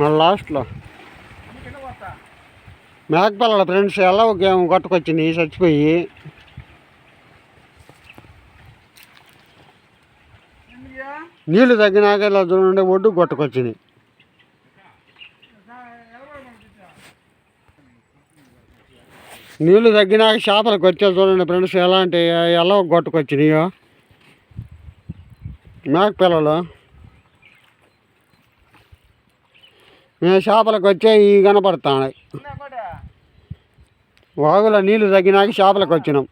మళ్ళీ లాస్ట్లో. మేకపిల్లల ఫ్రెండ్స్ ఎలా ఒక గేమ్ కొట్టుకొచ్చింది చచ్చిపోయి. నీళ్ళు తగ్గినాక ఇలా చూడండి ఒడ్డు కొట్టుకొచ్చింది. నీళ్ళు తగ్గినాక చేపలకు వచ్చే చూడండి ఫ్రెండ్స్ ఎలాంటి ఎలా కొట్టుకొచ్చినాయో. మేక పిల్లలు మేము చేపలకు వచ్చే ఈ కనపడుతున్నాయి వాగులో నీళ్ళు తగ్గినాక చేపలకు వచ్చినాం.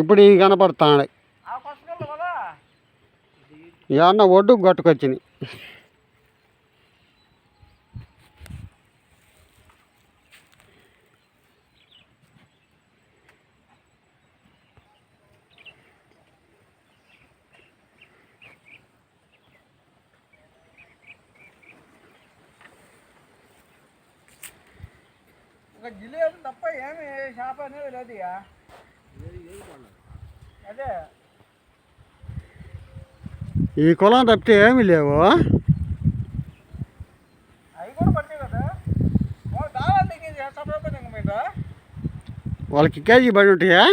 ఇప్పుడు ఈ కనపడుతున్నాయి ఏమన్నా ఒడ్డు కొట్టుకొచ్చినాయి. ఒక జిలేబీ తప్ప ఏమి షాప్ అనేది లేదు ఇక. అదే. ఈ కులం తప్పితే ఏమీ లేవు. అవి కూడా పట్టాయి కదా. వాళ్ళు దిగేది సపరేట్ ఇంక మీద? వాళ్ళకి కేజీ పడి ఉంటాయా?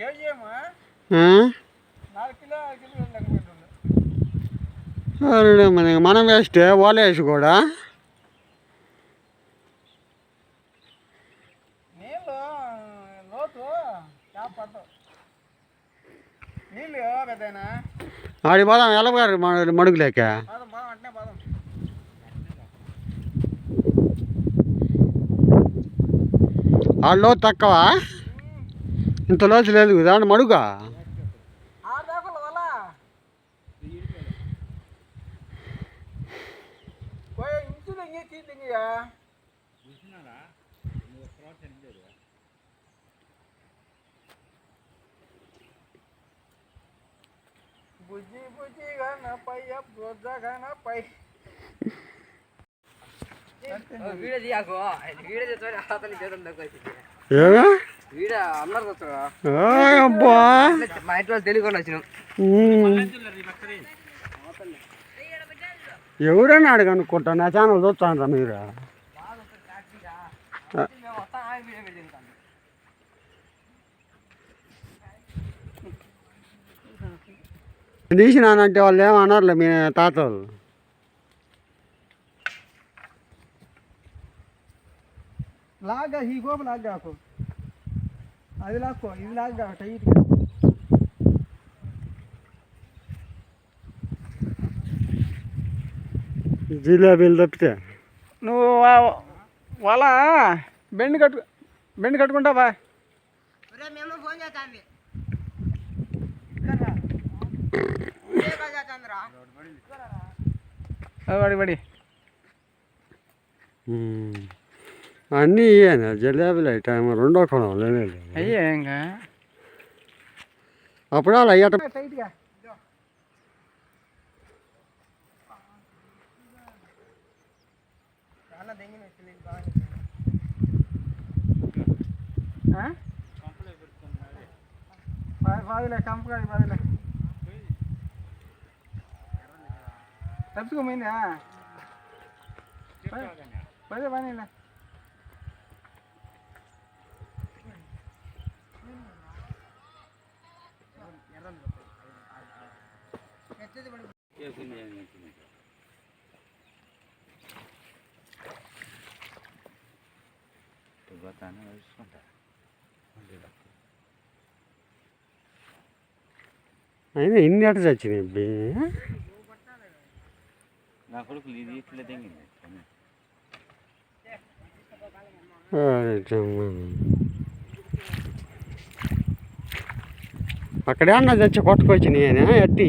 కేజీ ఏమో? నాలుగు కిలో ఐదు కిలో అరే మన మనం వేస్తే వాళ్ళు వేసి కూడా ఆడి పోదాం ఎలగారు మడుగులేక పదం పదం అంటే పదం ఆడలో తక్కువ ఇంత లోతు లేదు దాని మడుగా ఆరు దాకా వల్ల బుజ్జి బుజ్జి గాన పై బొజ్జ గాన పై వీడియో తీయకు. వీడియో తెచ్చుకొని అతని చేతులు దగ్గర వీడియో ఏయ్ అబ్బా మా ఇంటి వాళ్ళు తెలియకుండా వచ్చినాం. ఎవరైనా అడిగి అనుకుంటా నా ఛానల్ చూస్తాను రా. మీరు తీసినానంటే వాళ్ళు ఏమన్నారులే మీ తాత వాళ్ళు లాగ్గా ఈ గోపు లాగ్గాకు అది లాక్కో ఇది లాగ్గా టైట్ జిలేబీలు తప్పితే నువ్వు వా- వల బెండ్ కట్టు బెండ్ కట్టుకుంటావా పడి పడి ఉమ్. అన్నీ ఇయ్యాను జిలేబీలు ఐటమ్ రెండో కొనం లేదు అయ్యే ఇంకా అప్పుడు అలా అయ్యట టైట్గా పాదులే కంపకాడి పాదులే తప్పుకోమైందా పదే పనిలే అయినా ఇన్ని అట చచ్చినాయి అబ్బి. నా కొడుకు ఇది ఇట్లా తెంగింది అక్కడే అన్న తెచ్చి కొట్టుకొచ్చినాయి ఎట్టి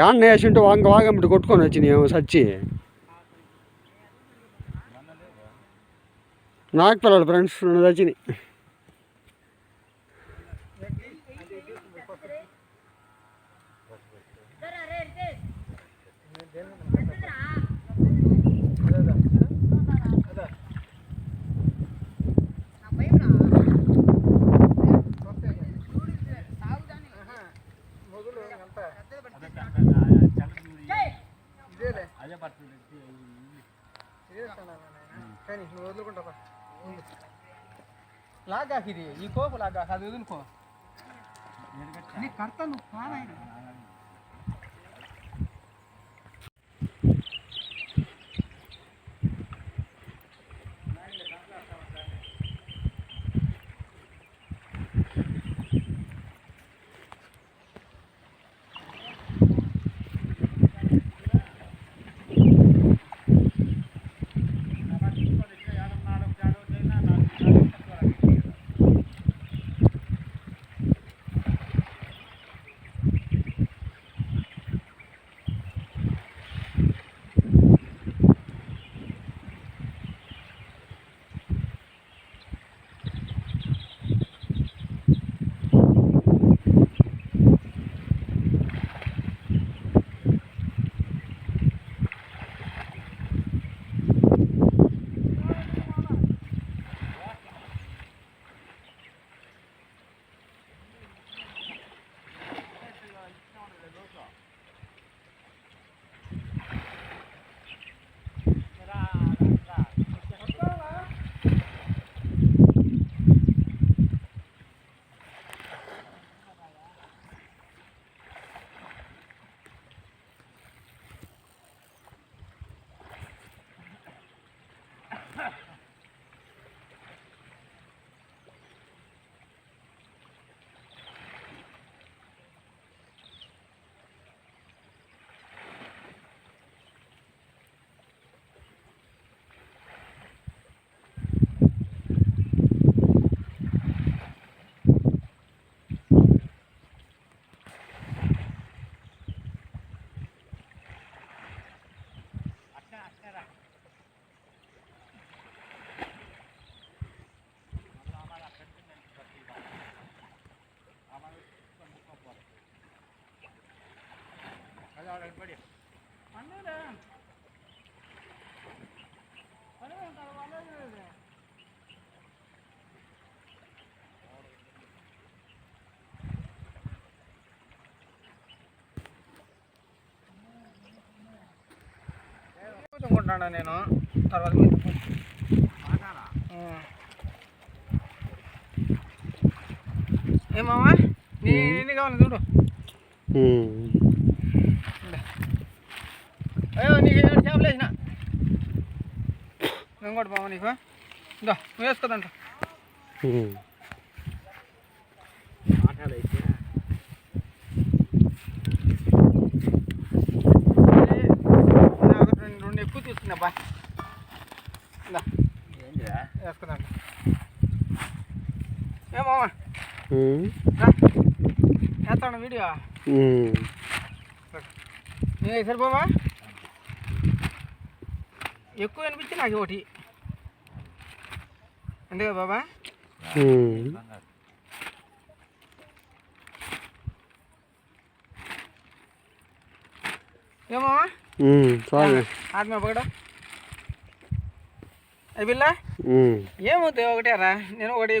యాన్న వేసింటే వంగ వాగమిటి కొట్టుకొని వచ్చినాయి సచ్చి. నాకు పిల్లలు ఫ్రెండ్స్ రెండు వచ్చినాయి. కానీ నువ్వు వదులుకుంటావా లాగా ఇది ఈ కోపు లాగా అది వదులుకో. నీ కర్త నువ్వు కానాయన అనుకుంటున్నాను నేను? తర్వాత మీరు ఏమావా నీ ఎన్ని కావాలి చూడు. అయ్యో నీకు చేపలు వేసిన? ఇంకోటి బావ నీకు ఇందా నువ్వు వేసుకోదంట వేసుకోదంట ఏమావా ఉమ్. వేస్తాను వీడియో. నేను సరిపోవా? ఎక్కువ అనిపించి నాకు ఒకటి. అంతే కదా బాబా. ఏమో ఆత్మ పగడ అయి పిల్ల ఉమ్. ఏమవుతాయి ఒకటేరా నేను ఒకటి